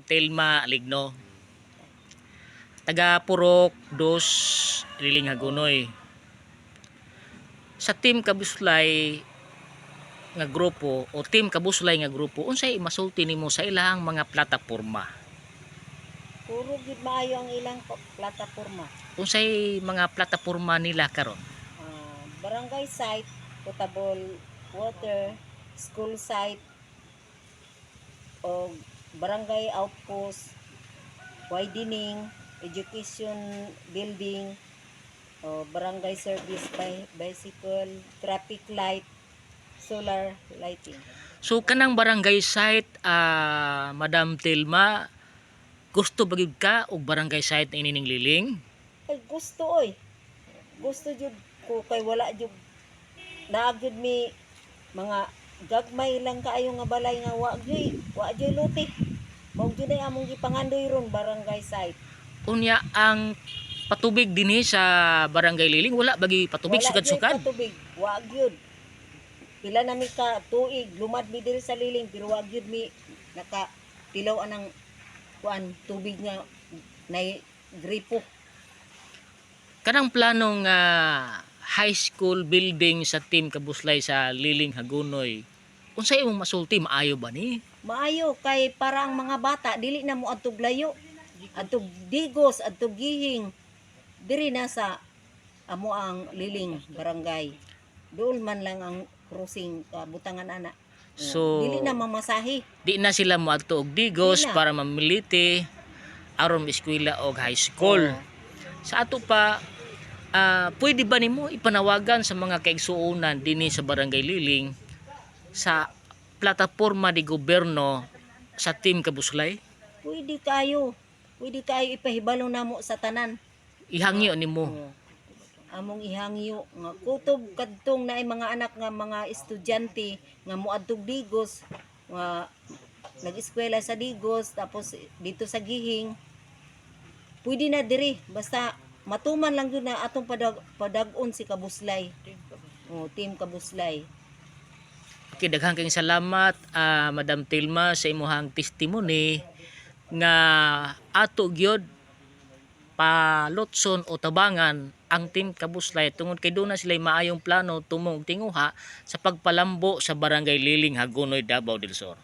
Telma Ligno. Taga Purok, Dos, Liling Hagunoy. Sa team Kabuslay nga grupo o team Kabuslay nga grupo unsay masulti nimo sa ilahang mga plataporma? Puro gid maayo ang ilang plataporma. Unsay mga plataporma nila karon? Ah, barangay site, potable water, school site, o barangay outpost, widening, education building, o barangay service by bicycle, traffic light, solar lighting. So kanang barangay site ah, Madam Telma gusto ba gyud ka og barangay site na inining liling? Ay gusto oy. Gusto jud ko kay wala jud naag jud mi mga gagmay lang kaayo nga balay nga wa gyud wa gyud luti. Mao ay among gipangandoy ron barangay site. Unya ang patubig dinhi sa barangay liling wala bagi patubig gyud sukad-sukad. patubig, wa gyud. Pila na mi ka tuig lumad mi diri sa liling pero wa gyud mi naka tilaw anang kuan tubig nga nay gripo. Kanang planong ah, high school building sa team Kabuslay sa Liling Hagunoy. Unsay imong masulti maayo ba ni? Maayo kay para ang mga bata dili na mo adtog layo. Adtog digos, adtog gihing. Diri na sa amo ang liling barangay. Doon man lang ang crossing uh, butangan ana. So dili na mamasahi. di na sila moadto og digos para mamiliti aron eskwela og high school. Oo. Sa ato pa ah, pwede ba nimo ipanawagan sa mga kaigsuonan dinhi sa Barangay Liling sa plataporma di gobyerno sa team Kabuslay? Pwede kayo. Pwede kayo ipahibalo namo sa tanan. Ihangyo nimo. Oo. Among ihangyo nga kutob kadtong naay mga anak nga mga estudyante nga moadtog digos nga nag-eskwela sa digos tapos dito sa gihing pwede na diri basta matuman lang yun na atong padag padag-on si Kabuslay. Oh, team Kabuslay. Okay, daghang kayong salamat ah, Madam Tilma sa imuhang testimony nga ato gyud palotson o tabangan ang team Kabuslay tungod kay doon na sila maayong plano tumong tinguha sa pagpalambo sa barangay Liling Hagonoy Davao del Sur.